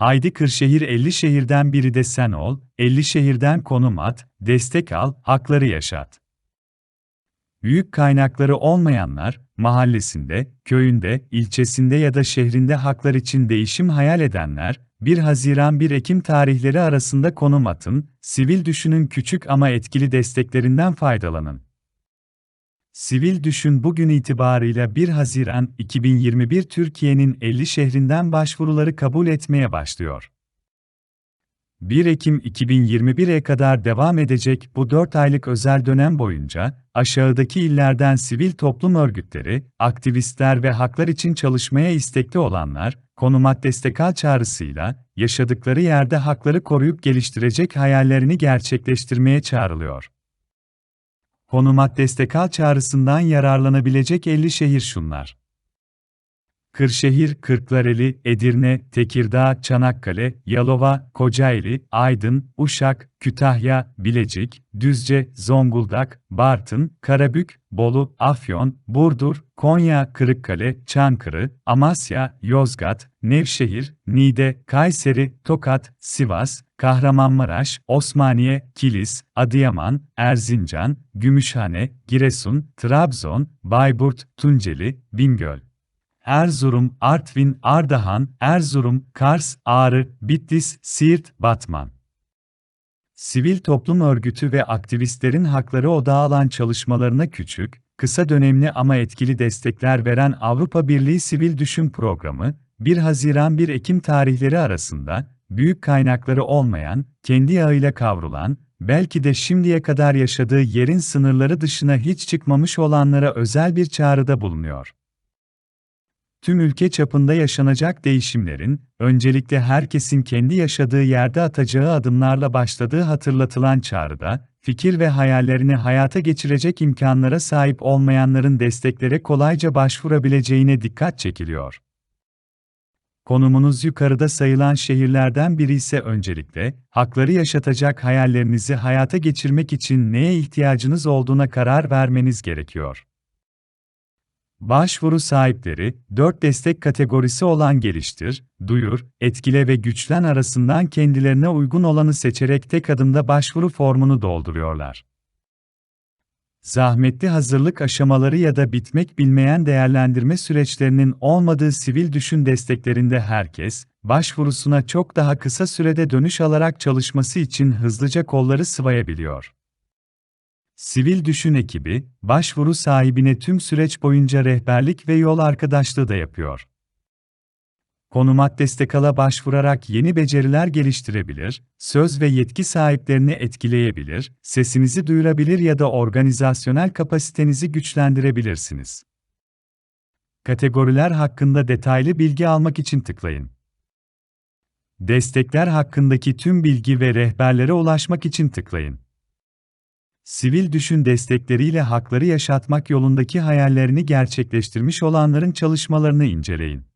Haydi Kırşehir 50 şehirden biri de sen ol, 50 şehirden konum at, destek al, hakları yaşat. Büyük kaynakları olmayanlar, mahallesinde, köyünde, ilçesinde ya da şehrinde haklar için değişim hayal edenler, 1 Haziran-1 Ekim tarihleri arasında konum atın, sivil düşünün küçük ama etkili desteklerinden faydalanın. Sivil Düşün bugün itibarıyla 1 Haziran 2021 Türkiye'nin 50 şehrinden başvuruları kabul etmeye başlıyor. 1 Ekim 2021'e kadar devam edecek bu 4 aylık özel dönem boyunca, aşağıdaki illerden sivil toplum örgütleri, aktivistler ve haklar için çalışmaya istekli olanlar, konumat destekal çağrısıyla, yaşadıkları yerde hakları koruyup geliştirecek hayallerini gerçekleştirmeye çağrılıyor. Konumat destekal çağrısından yararlanabilecek 50 şehir şunlar. Kırşehir, Kırklareli, Edirne, Tekirdağ, Çanakkale, Yalova, Kocaeli, Aydın, Uşak, Kütahya, Bilecik, Düzce, Zonguldak, Bartın, Karabük, Bolu, Afyon, Burdur, Konya, Kırıkkale, Çankırı, Amasya, Yozgat, Nevşehir, Niğde, Kayseri, Tokat, Sivas, Kahramanmaraş, Osmaniye, Kilis, Adıyaman, Erzincan, Gümüşhane, Giresun, Trabzon, Bayburt, Tunceli, Bingöl. Erzurum, Artvin, Ardahan, Erzurum, Kars, Ağrı, Bitlis, Siirt, Batman. Sivil toplum örgütü ve aktivistlerin hakları odağı alan çalışmalarına küçük, kısa dönemli ama etkili destekler veren Avrupa Birliği Sivil Düşün Programı, 1 Haziran-1 Ekim tarihleri arasında, büyük kaynakları olmayan, kendi yağıyla kavrulan, belki de şimdiye kadar yaşadığı yerin sınırları dışına hiç çıkmamış olanlara özel bir çağrıda bulunuyor tüm ülke çapında yaşanacak değişimlerin, öncelikle herkesin kendi yaşadığı yerde atacağı adımlarla başladığı hatırlatılan çağrıda, fikir ve hayallerini hayata geçirecek imkanlara sahip olmayanların desteklere kolayca başvurabileceğine dikkat çekiliyor. Konumunuz yukarıda sayılan şehirlerden biri ise öncelikle, hakları yaşatacak hayallerinizi hayata geçirmek için neye ihtiyacınız olduğuna karar vermeniz gerekiyor. Başvuru sahipleri, 4 destek kategorisi olan geliştir, duyur, etkile ve güçlen arasından kendilerine uygun olanı seçerek tek adımda başvuru formunu dolduruyorlar. Zahmetli hazırlık aşamaları ya da bitmek bilmeyen değerlendirme süreçlerinin olmadığı sivil düşün desteklerinde herkes, başvurusuna çok daha kısa sürede dönüş alarak çalışması için hızlıca kolları sıvayabiliyor. Sivil Düşün ekibi, başvuru sahibine tüm süreç boyunca rehberlik ve yol arkadaşlığı da yapıyor. Konumat destekala başvurarak yeni beceriler geliştirebilir, söz ve yetki sahiplerini etkileyebilir, sesinizi duyurabilir ya da organizasyonel kapasitenizi güçlendirebilirsiniz. Kategoriler hakkında detaylı bilgi almak için tıklayın. Destekler hakkındaki tüm bilgi ve rehberlere ulaşmak için tıklayın. Sivil düşün destekleriyle hakları yaşatmak yolundaki hayallerini gerçekleştirmiş olanların çalışmalarını inceleyin.